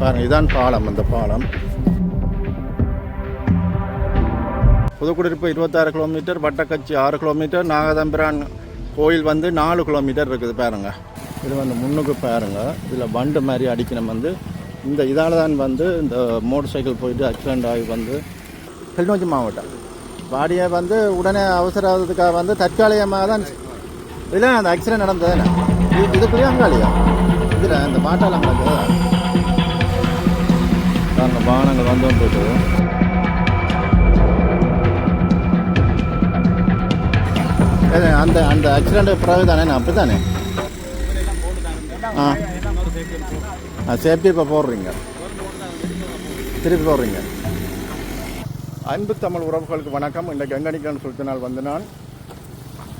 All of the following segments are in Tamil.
பாருங்க இதான் பாலம் அந்த பாலம். புதுக்குடியிருப்பு இருபத்தாறு கிலோமீட்டர் வட்டக்கச்சி ஆறு கிலோமீட்டர் நாகதம்பிரான் கோயில் வந்து நாலு கிலோமீட்டர் இருக்குது பாருங்க. இது வந்து முன்னுக்கு பாருங்க. இதில் வண்டு மாதிரி அடிக்கணும் வந்து. இந்த இதால் தான் வந்து இந்த மோட்டர் சைக்கிள் போயிட்டு ஆக்சிடென்ட் ஆகி வந்து கிளிநொச்சி மாவட்டம். பாடியை வந்து உடனே அவசரத்துக்காக வந்து தற்காலிகமாக தான் இல்லை அந்த ஆக்சிடென்ட் நடந்தது இது இது அங்காளியா? இதில் இந்த மாட்டாளம் நடக்குது பாருங்க வாகனங்கள் வந்து போயிட்டு. அந்த அந்த ஆக்சிடென்ட் பிறகு தானே? அப்படி தானே? ஆ. ஆ சேஃப்டி இப்போ போடுறீங்க. திருப்பி போடுறீங்க. அன்பு தமிழ் உறவுகளுக்கு வணக்கம். இந்த கங்கணிக்கன் நாள் வந்து நான்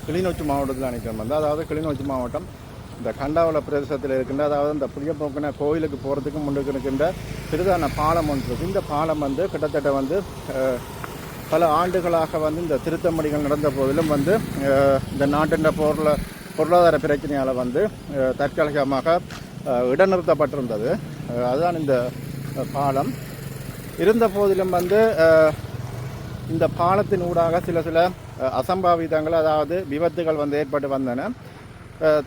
கிளிநொச்சி மாவட்டத்தில் அணைக்கிறேன் வந்து அதாவது கிளிநொச்சி மாவட்டம் இந்த கண்டாவள பிரதேசத்தில் இருக்கின்ற அதாவது இந்த புளியப்போக்கின கோயிலுக்கு போகிறதுக்கு முன்னுக்கு இருக்கின்ற திருதான பாலம் ஒன்று இருக்குது இந்த பாலம் வந்து கிட்டத்தட்ட வந்து பல ஆண்டுகளாக வந்து இந்த திருத்தமணிகள் நடந்த போதிலும் வந்து இந்த நாட்டின் பொருள பொருளாதார பிரச்சனையால் வந்து தற்காலிகமாக இடநிறுத்தப்பட்டிருந்தது. இடைநிறுத்தப்பட்டிருந்தது அதுதான் இந்த பாலம். இருந்த போதிலும் வந்து இந்த பாலத்தின் ஊடாக சில சில அசம்பாவிதங்கள் அதாவது விபத்துகள் வந்து ஏற்பட்டு வந்தன.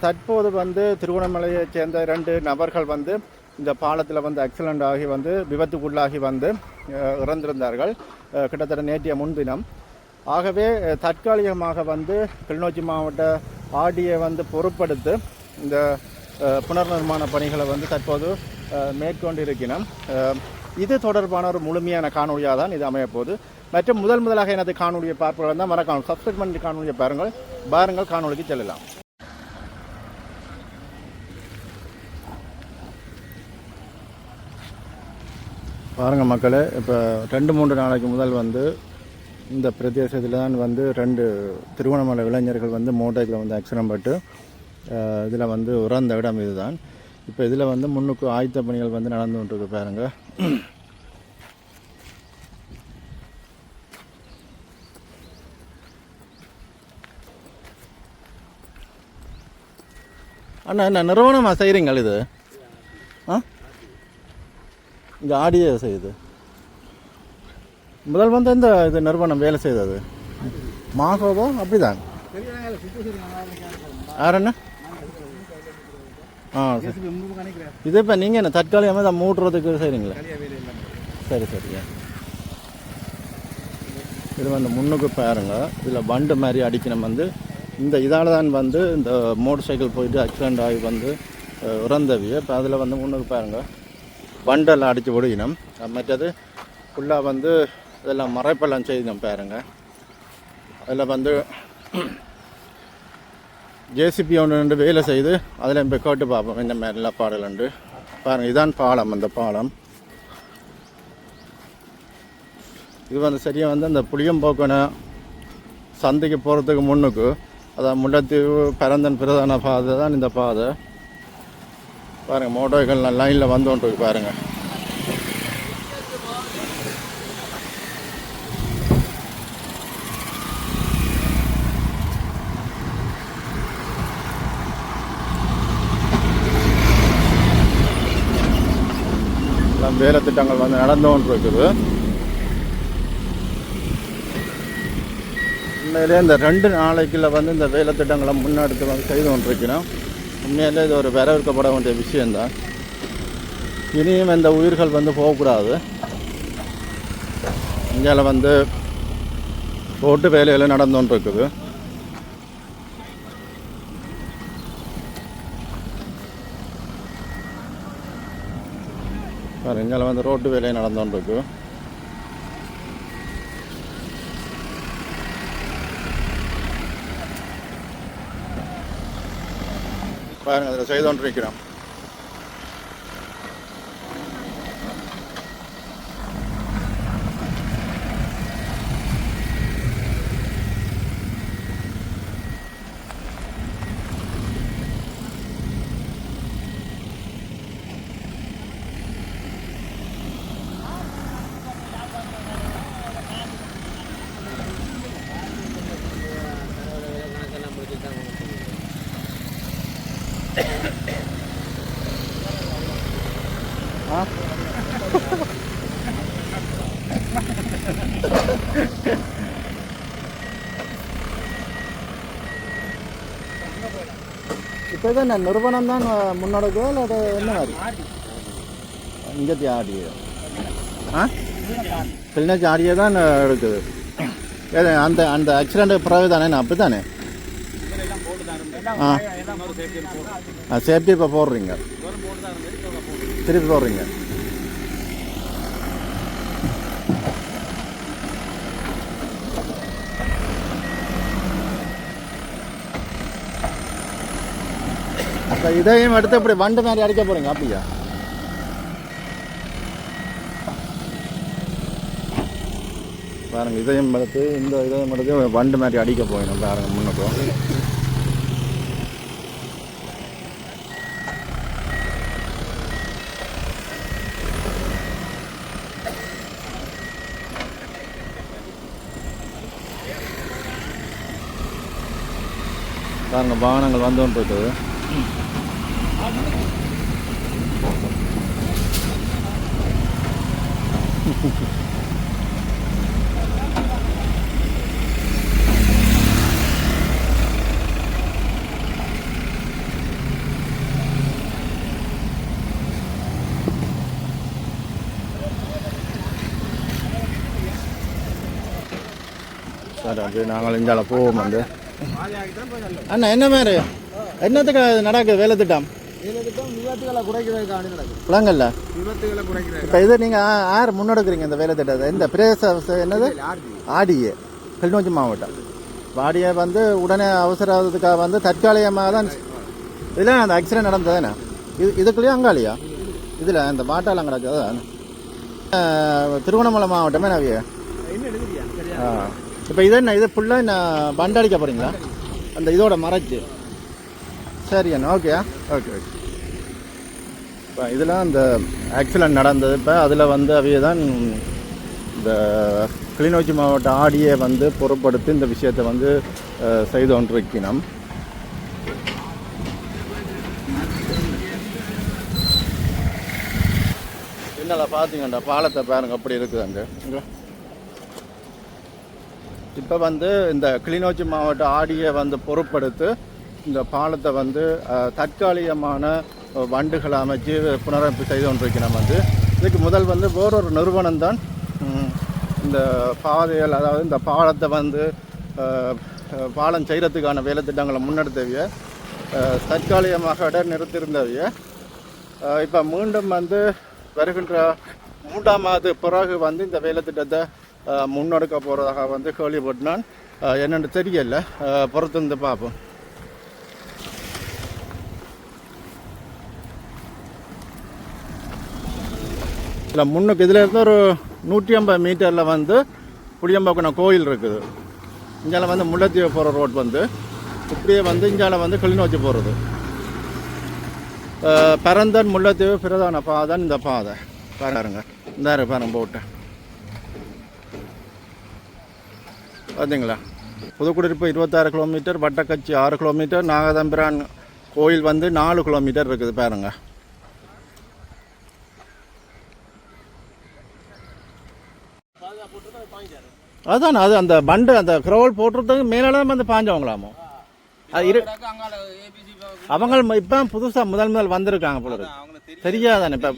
தற்போது வந்து திருவண்ணாமலையைச் சேர்ந்த இரண்டு நபர்கள் வந்து இந்த பாலத்தில் வந்து ஆக்சிடென்ட் ஆகி வந்து விபத்துக்குள்ளாகி வந்து இறந்திருந்தார்கள். கிட்டத்தட்ட நேற்றைய முன்தினம். ஆகவே தற்காலிகமாக வந்து கிளிநொச்சி மாவட்ட ஆடியை வந்து பொருட்படுத்து இந்த புனர் நிர்மாண பணிகளை வந்து தற்போது மேற்கொண்டு மேற்கொண்டிருக்கிறோம் இது தொடர்பான ஒரு முழுமையான காணொலியாக தான் இது அமையப்போகுது மற்றும் முதல் முதலாக எனது காணொலியை பார்ப்பவர்கள் தான் மறக்காமல் சப்ஸ்கிரைப் பண்ணி காணொலியை பாருங்கள். பாருங்கள் காணொலிக்கு செல்லலாம். பாருங்கள் மக்களே இப்போ ரெண்டு மூன்று நாளைக்கு முதல் வந்து இந்த பிரதேசத்தில் தான் வந்து ரெண்டு திருவண்ணாமலை இளைஞர்கள் வந்து மோட்டைக்கில் வந்து ஆக்சிடென்ட் பட்டு இதில் வந்து உறந்த இடம் இதுதான். இப்போ இதில் வந்து முன்னுக்கு ஆயத்த பணிகள் வந்து நடந்து கொண்டிருக்கு பாருங்கள் அண்ணா என்ன நிறுவனமாக செய்கிறீங்கள் இது? இங்கே ஆடியே செய்யுது. முதல் வந்து இந்த இது நிறுவனம் வேலை செய்தது. மாகோவோ? அப்படிதான். யாரண்ணா ஆ சரி. இது இப்போ நீங்கள் என்ன தற்காலிகமாக இதை மூடுறதுக்கு செய்கிறீங்களா சரி சரிங்க இது வந்து முன்னுக்கு பாருங்க. இதில் பண்டு மாதிரி அடிக்கணும் வந்து. இந்த இதால் தான் வந்து இந்த மோட்டர் சைக்கிள் போயிட்டு ஆக்சிடென்ட் ஆகி வந்து அஹ், இறந்தவிய இப்போ அதில் வந்து முன்னுக்கு பாருங்கள் வண்டெல்லாம் அடித்து விடுகினோம் மற்றது ஃபுல்லாக வந்து இதெல்லாம் மறைப்பெல்லாம் செய்தோம் பாருங்க. அதில் வந்து ஜேசிபி ஒன்று ரெண்டு வேலை செய்து அதில் இப்போ கேட்டு பார்ப்போம் இந்த மாதிரிலாம் பாடலுண்டு பாருங்கள் இதான் பாலம் அந்த பாலம். இது வந்து சரியாக வந்து அந்த புளியம்போக்கனை சந்தைக்கு போகிறதுக்கு முன்னுக்கு அதான் முல்லைத்தீவு பரந்தன் பிரதான பாதை தான் இந்த பாதை. பாருங்கள் மோட்டோர்கள் லைனில் வந்துட்டு பாருங்கள் வேலை திட்டங்கள் வந்து நடந்து கொண்டு இருக்குது. உண்மையிலே இந்த ரெண்டு நாளைக்குள்ள வந்து இந்த வேலை திட்டங்களை முன்னெடுத்து வந்து செய்து கொண்டிருக்கிறோம். உண்மையிலே இது ஒரு வரவேற்கப்பட வேண்டிய விஷயந்தான் இனியும் இந்த உயிர்கள் வந்து போகக்கூடாது. இங்கே வந்து ரோட்டு வேலைகள் நடந்து கொண்டு இருக்குது பாரு வந்து ரோட்டு வேலையை நடந்துகிட்டு இருக்கு பாருங்க அதில் செய்தோன்றிருக்கிறோம். இப்போ இதான் நான் நிறுவனம் தான் முன்னெடுக்குதோ இல்லை அது என்ன மாதிரி? இங்கே ஆடி. ஆ? கிளிநொச்சி ஆடியே தான் எடுக்குது. ஏது அந்த அந்த ஆக்சிடென்ட் பிறகு தானே அப்படி தானே ஆ சேஃப்டி இப்போ போடுறீங்க. திருப்பி போடுறீங்க. அப்போ இதையும் எடுத்து இப்படி வண்டு மாதிரி அடிக்க போகிறீங்க அப்படியா? பாருங்க இதையும் எடுத்து இந்த இதையும் எடுத்து வண்டு மாதிரி அடிக்க போயிடும் பாருங்க முன்னுக்கும் பாருங்க வாகனங்கள் வந்து கொண்டு அது நாங்கள் இந்தால போவோம் வந்து. அண்ணா என்ன மாதிரி? என்னத்துக்கு அது நடக்குது? வேலை திட்டம்? குறைக்கிறது இப்போ இது நீங்கள் யார் முன்னெடுக்கிறீங்க இந்த வேலை திட்டத்தை. இந்த பிரதேச என்னது? ஆடியே கிளிநொச்சி மாவட்டம். ஆடியை வந்து உடனே அவசரத்துக்காக வந்து தற்காலிகமாக தான் இதில் அந்த ஆக்சிடென்ட் நடந்ததுண்ணே இது இதுக்குள்ளேயும் அங்காளியா இதில் இந்த மாட்டாளம் கிடக்குது திருவண்ணாமலை மாவட்டமே நவிய என்ன இப்போ இது என்ன இது ஃபுல்லாக நான் பண்டடிக்க போகிறீங்களா அந்த இதோட மறைச்சு. சரி அண்ணா ஓகே ஓகே ஓகே இப்போ இதில் அந்த ஆக்சிடென்ட் நடந்தது. இப்போ அதில் வந்து அவைய தான் இந்த கிளிநொச்சி மாவட்ட ஆடியை வந்து பொருட்படுத்தி இந்த விஷயத்தை வந்து செய்து கொண்டிருக்கணும் என்னல பார்த்தீங்கண்டா பாலத்தை பாருங்க அப்படி இருக்குது அங்கே. இப்போ வந்து இந்த கிளிநொச்சி மாவட்ட ஆடியை வந்து பொருட்படுத்தி இந்த பாலத்தை வந்து தற்காலிகமான வண்டுகளை அமைச்சு புனரமைப்பு செய்து கொண்டிருக்கிறோம் வந்து. இதுக்கு முதல் வந்து வேறொரு நிறுவனம் தான் இந்த பாதைகள் அதாவது இந்த பாலத்தை வந்து பாலம் செய்கிறதுக்கான வேலை திட்டங்களை முன்னெடுத்தவிய. தற்காலிகமாக இட நிறுத்தியிருந்தவிய. இப்போ மீண்டும் வந்து வருகின்ற மூன்றாம் மாத பிறகு வந்து இந்த வேலை திட்டத்தை முன்னெடுக்க போகிறதாக வந்து கேள்விப்பட்டான். என்னென்னு தெரியல. அஹ், பொறுத்திருந்து பார்ப்போம். இல்லை முன்னுக்கு இதில் இருந்து ஒரு நூற்றி ஐம்பது மீட்டரில் வந்து புளியம்பாக்குன கோயில் இருக்குது. இங்கால வந்து முல்லைத்தீவு போகிற ரோட் வந்து. இப்படியே வந்து இங்கால வந்து கிளிநொச்சி போகிறது பரந்தன் முல்லைத்தீவு பிரதான பாதன் இந்த பாதை. பாருங்க. இந்த பாருங்க போட்டு பார்த்தீங்களா புதுக்குடியிருப்பு இருபத்தாறு கிலோமீட்டர் வட்டக்கச்சி ஆறு கிலோமீட்டர் நாகதம்பிரான் கோயில் வந்து நாலு கிலோமீட்டர் இருக்குது பாருங்க. அதான் அது அந்த பண்டு அந்த க்ரௌல் போட்டுறதுக்கு மேலே வந்து பாஞ்சவங்களாமோ? அது இரு அவங்க இப்போ புதுசாக முதல் முதல் வந்திருக்காங்க போல இருக்கு. தெரியாதானே இப்போ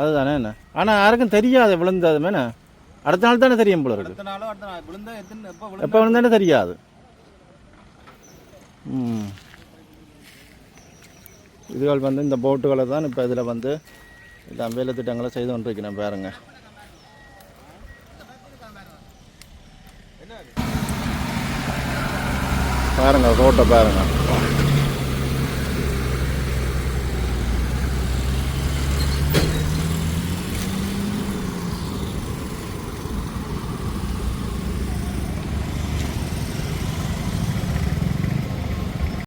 அதுதானே என்ன? ஆனால் யாருக்கும் தெரியாது விழுந்தது மேன அடுத்த நாள் தானே தெரியும் போல இருக்கு. எப்போ விழுந்தானே தெரியாது. இதுகள் வந்து இந்த போட்டுகளை தான் இப்போ இதில் வந்து இதான் வேலை திட்டங்களை செய்து கொண்டிருக்கிறேன் பாருங்க. பாருங்க ரோட்டை பாருங்க.